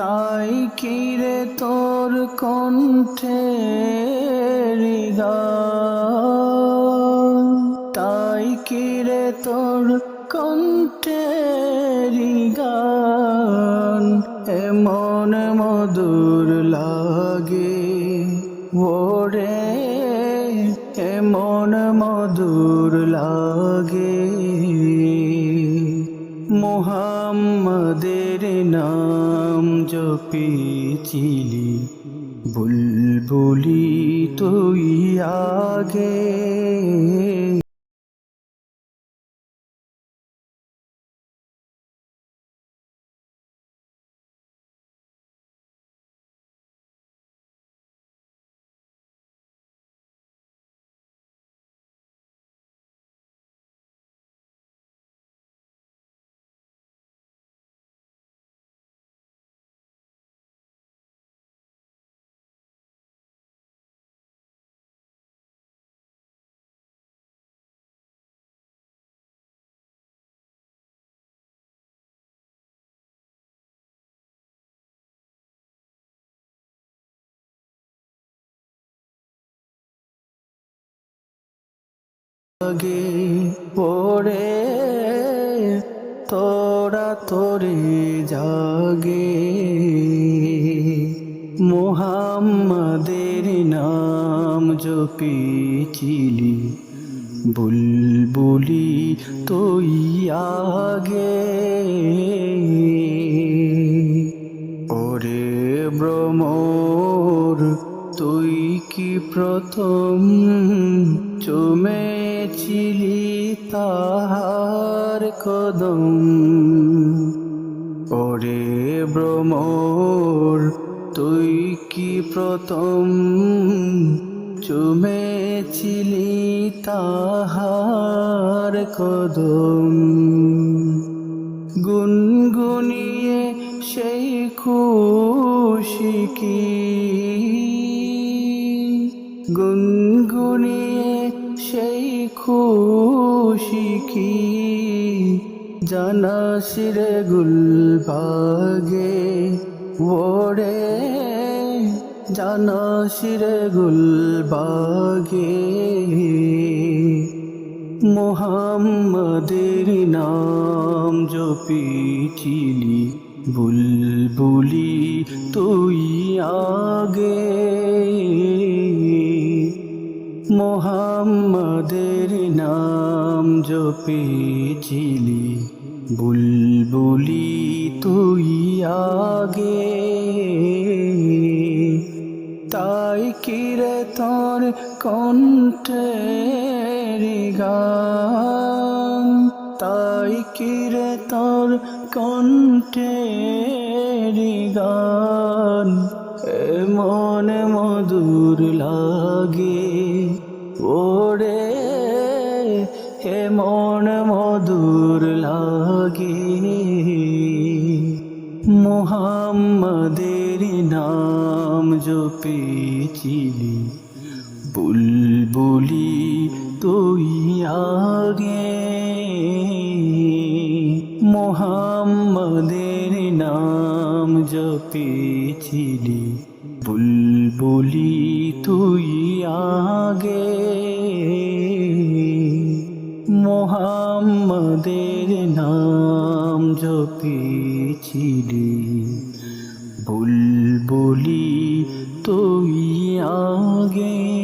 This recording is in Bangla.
তাই কিরে তোর কণ্ঠে গান তাই কিরে তোর কণ্ঠে গান এমন মধুর লাগে, ওরে, এমন মধুর লাগে। মোহাম্মদের নাম জপেছিলি বুলবুলি তুই আগে। লাগে পড়ে তোরা তোরে জাগে। মোহাম্মদের নাম জপি জপেছিলি বুলবুলি তুই আগে। চুমেছিলি তাহার কদম। ওরে ভ্রমর তুই কি প্রথম চুমেছিলি তাহার কদম? গুনগুনিয়ে সেই খুশি কি? গুনগুনিয়ে খুশি কি জানাসিরে গুলবাগে? ওরে জানাসিরে গুলবাগে। মোহাম্মদের নাম জপিছিলি বুলবুলি তুই আগে। মোহাম্মদের নাম জপেছিলি, বুলবুলি তুই আগে। তাই কিরে তোর কণ্ঠের গান, তাই কিরে তোর কণ্ঠের গান। এমন মধুর লাগে মোহাম্মদের নাম জপেছিলি। বুলবুলি তুই আগে মোহাম্মদের নাম জপেছিলি। বুলবুলি তুই আগে। বুলবুলি তুই আগে